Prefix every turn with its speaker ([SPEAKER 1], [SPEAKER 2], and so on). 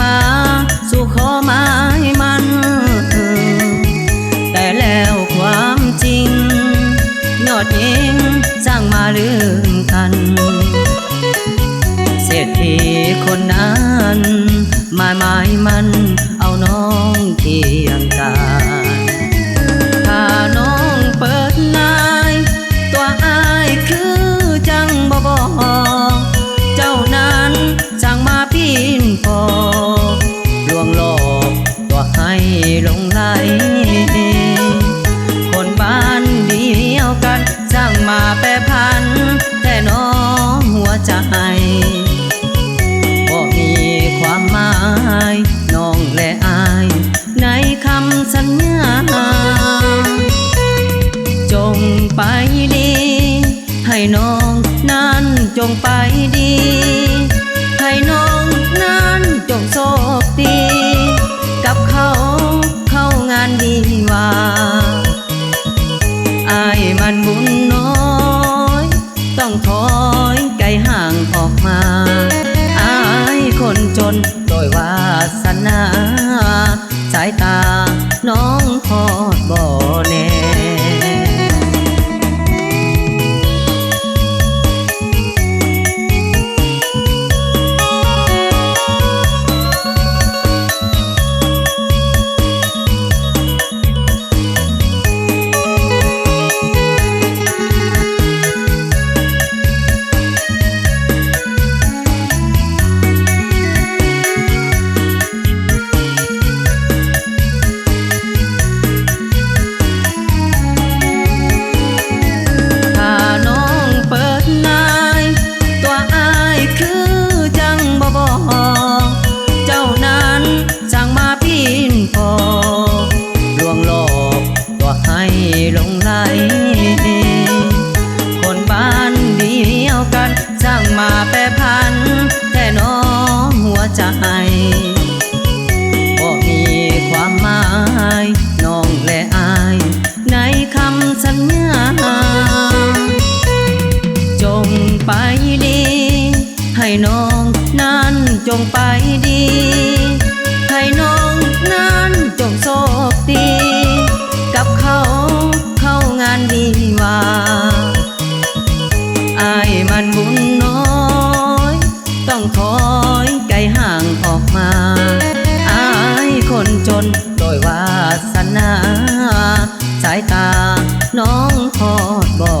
[SPEAKER 1] มาสู่ขอไม้มัน แต่แล้วความจริง ยอดยิงสร้างมาลืมกัน เศรษฐีคนนั้นมายหมายมันเอาน้องเคียงกายถ้าน้องเปิดนาย ตัวอายคือจังบ่บอ มาแปรพัน แต่น้องหัวใจบ่มีความหมาย น้องและอาย ในคำสัญญา จงไปดี ให้น้องนั้นจงไปดี ให้น้องนั้นจงโชคดี อยไกลห่างออกมา อายคนจนโดยวาสนา สายตาน้องพอ ให้น้องนั้นจงไปดี ให้น้องนั้นจงโชคดี กับเขาเข้างานดีว่าอายมันบุญน้อย ต้องถอยไกลห่างออกมาอายคนจนโดยวาสนา สายตาน้องทอดบ่